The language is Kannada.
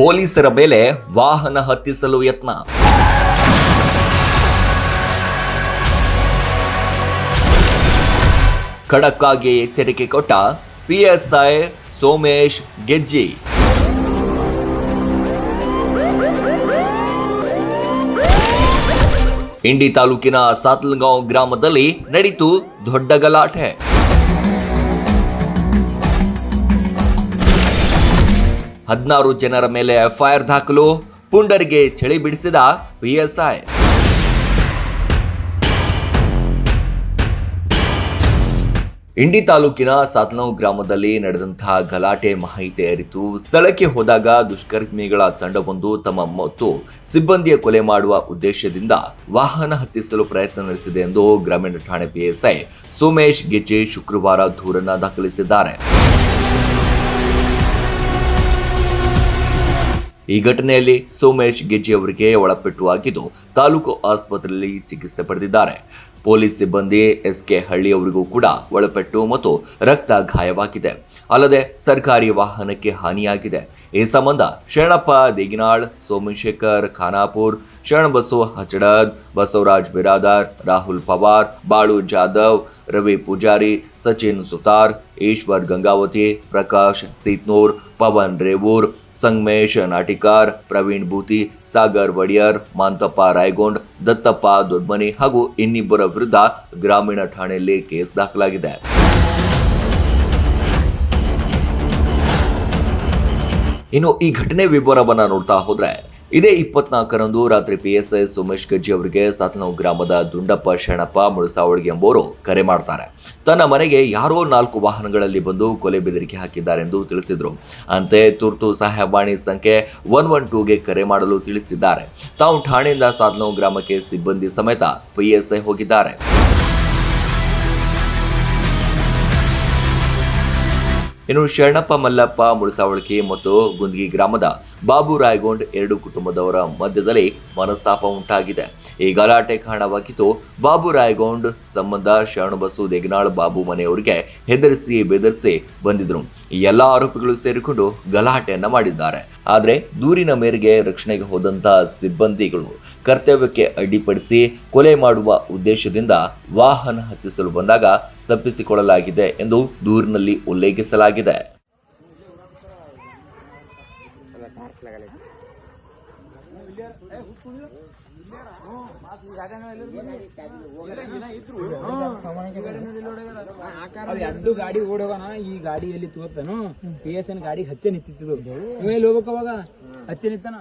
ಪೊಲೀಸರ ಮೇಲೆ ವಾಹನ ಹತ್ತಿಸಲು ಯತ್ನ. ಖಡಕ್ಕಾಗಿ ಎಚ್ಚರಿಕೆ ಕೊಟ್ಟ ಪಿಎಸ್ಐ ಸೋಮೇಶ್ ಗೆಜ್ಜಿ. ಇಂಡಿ ತಾಲೂಕಿನ ಸಾತ್ಲಗಾಂವ್ ಗ್ರಾಮದಲ್ಲಿ ನಡೀತು ದೊಡ್ಡ ಗಲಾಟೆ. ಹದಿನಾರು ಜನರ ಮೇಲೆ ಎಫ್ಐಆರ್ ದಾಖಲು, ಪುಂಡರಿಗೆ ಚಳಿ ಬಿಡಿಸಿದ ಪಿಎಸ್ಐ. ಇಂಡಿ ತಾಲೂಕಿನ ಸಾತ್ನೌ ಗ್ರಾಮದಲ್ಲಿ ನಡೆದಂತಹ ಗಲಾಟೆ ಮಾಹಿತಿ ಅರಿತು ಸ್ಥಳಕ್ಕೆ ಹೋದಾಗ ದುಷ್ಕರ್ಮಿಗಳ ತಂಡವೊಂದು ತಮ್ಮ ಮತ್ತು ಸಿಬ್ಬಂದಿಯ ಕೊಲೆ ಮಾಡುವ ಉದ್ದೇಶದಿಂದ ವಾಹನ ಹತ್ತಿಸಲು ಪ್ರಯತ್ನ ನಡೆಸಿದೆ ಎಂದು ಗ್ರಾಮೀಣ ಠಾಣೆ ಪಿಎಸ್ಐ ಸೋಮೇಶ್ ಗೆಜ್ಜೆ ಶುಕ್ರವಾರ ದೂರನ್ನ ದಾಖಲಿಸಿದ್ದಾರೆ. ಈ ಘಟನೆಯಲ್ಲಿ ಸೋಮೇಶ್ ಗೆಜ್ಜೆಯವರಿಗೆ ಅವರಿಗೆ ಒಳಪೆಟ್ಟು ಆಗಿದ್ದು ತಾಲೂಕು ಆಸ್ಪತ್ರೆಯಲ್ಲಿ ಚಿಕಿತ್ಸೆ ಪಡೆದಿದ್ದಾರೆ. ಪೊಲೀಸ್ ಸಿಬ್ಬಂದಿ ಎಸ್ ಕೆ ಹಳ್ಳಿ ಅವರಿಗೂ ಕೂಡ ಒಳಪೆಟ್ಟು ಮತ್ತು ರಕ್ತ ಗಾಯವಾಗಿದೆ. ಅಲ್ಲದೆ ಸರ್ಕಾರಿ ವಾಹನಕ್ಕೆ ಹಾನಿಯಾಗಿದೆ. ಈ ಸಂಬಂಧ ಶರಣಪ್ಪ ದೇಗಿನಾಳ್, ಸೋಮಶೇಖರ್ ಖಾನಾಪುರ್, ಶರಣಬಸು ಹಚಡದ್, ಬಸವರಾಜ್ ಬಿರಾದಾರ್, ರಾಹುಲ್ ಪವಾರ್, ಬಾಳು ಜಾಧವ್, ರವಿ ಪೂಜಾರಿ ಸಚಿನ್ ಸುತಾರ್, ಈಶ್ವರ್ ಗಂಗಾವತಿ, ಪ್ರಕಾಶ್ ಸಿತ್ನೂರ್ ಪವನ್ ರೇವೂರ್, ಸಂಗಮೇಶ್ ನಾಟಿಕಾರ್, ಪ್ರವೀಣ್ ಭೂತಿ, ಸಾಗರ್ ವಡಿಯರ್, ಮಾಂತಪ್ಪ ರಾಯಗೊಂಡ್, ದತ್ತಪ್ಪ ದೊಡ್ಮನಿ ಹಾಗೂ ಇನ್ನಿಬ್ಬರ ವಿರುದ್ಧ ಗ್ರಾಮೀಣ ಠಾಣೆಯಲ್ಲಿ ಕೇಸ್ ದಾಖಲಾಗಿದೆ. ಇನ್ನು ಈ ಘಟನೆ ವಿವರವನ್ನ ನೋಡ್ತಾ ಹೋದ್ರೆ ಇದೇ ಇಪ್ಪತ್ನಾಲ್ಕರಂದು ರಾತ್ರಿ ಪಿಎಸ್ಐ ಸುಮೇಶ್ ಗಜ್ಜಿ ಅವರಿಗೆ ಸಾತ್ನವ್ ಗ್ರಾಮದ ದುಂಡಪ್ಪ ಶರಣಪ್ಪ ಮುಳಸಾವಳಿಗೆ ಎಂಬುವರು ಕರೆ ಮಾಡ್ತಾರೆ. ತನ್ನ ಮನೆಗೆ ಯಾರೋ ನಾಲ್ಕು ವಾಹನಗಳಲ್ಲಿ ಬಂದು ಕೊಲೆ ಬೆದರಿಕೆ ಹಾಕಿದ್ದಾರೆ ಎಂದು ತಿಳಿಸಿದ್ರು. ಅಂತೆ ತುರ್ತು ಸಹಾಯವಾಣಿ ಸಂಖ್ಯೆ ಒನ್ ಒನ್ ಟೂಗೆ ಕರೆ ಮಾಡಲು ತಿಳಿಸಿದ್ದಾರೆ. ತಾವು ಠಾಣೆಯಿಂದ ಸಾತ್ನವ್ ಗ್ರಾಮಕ್ಕೆ ಸಿಬ್ಬಂದಿ ಸಮೇತ ಪಿಎಸ್ಐ ಹೋಗಿದ್ದಾರೆ. ಇನ್ನು ಶರಣಪ್ಪ ಮಲ್ಲಪ್ಪ, ಮುಳಸಾವಳಿಕೆ ಮತ್ತು ಗುಂದಗಿ ಗ್ರಾಮದ ಬಾಬು ರಾಯ್ಗೊಂಡ್ ಎರಡು ಕುಟುಂಬದವರ ಮಧ್ಯದಲ್ಲಿ ಮನಸ್ತಾಪ ಉಂಟಾಗಿದೆ. ಈ ಗಲಾಟೆ ಕಾರಣವಾಗಿದ್ದು ಬಾಬು ರಾಯಗೊಂಡ್ ಸಂಬಂಧ ಶರಣಬಸು ದೇಗನಾಳ್ ಬಾಬು ಮನೆಯವರಿಗೆ ಹೆದರಿಸಿ ಬೆದರಿಸಿ ಬಂದಿದ್ರು. ಈ ಎಲ್ಲ ಆರೋಪಿಗಳು ಸೇರಿಕೊಂಡು ಗಲಾಟೆಯನ್ನ ಮಾಡಿದ್ದಾರೆ. ಆದರೆ ದೂರಿನ ಮೇರೆಗೆ ರಕ್ಷಣೆಗೆ ಹೋದಂತ ಸಿಬ್ಬಂದಿಗಳು ಕರ್ತವ್ಯಕ್ಕೆ ಅಡ್ಡಿಪಡಿಸಿ ಕೊಲೆ ಮಾಡುವ ಉದ್ದೇಶದಿಂದ ವಾಹನ ಹತ್ತಿಸಲು ಬಂದಾಗ ತಪ್ಪಿಸಿಕೊಳ್ಳಲಾಗಿದೆ ಎಂದು ದೂರಿನಲ್ಲಿ ಉಲ್ಲೇಖಿಸಲಾಗಿದೆ. ಅದು ಗಾಡಿ ಓಡವನ ಈ ಗಾಡಿಯಲ್ಲಿ ತೋರ್ತಾನು ಪಿ ಎಸ್ ಎನ್ ಗಾಡಿ ಹಚ್ಚೆ ನಿಂತಿತ್ತು. ಮೇಲೆ ಹೋಗ್ಬೇಕವಾಗ ಹಚ್ಚೆ ನಿಂತಾನ?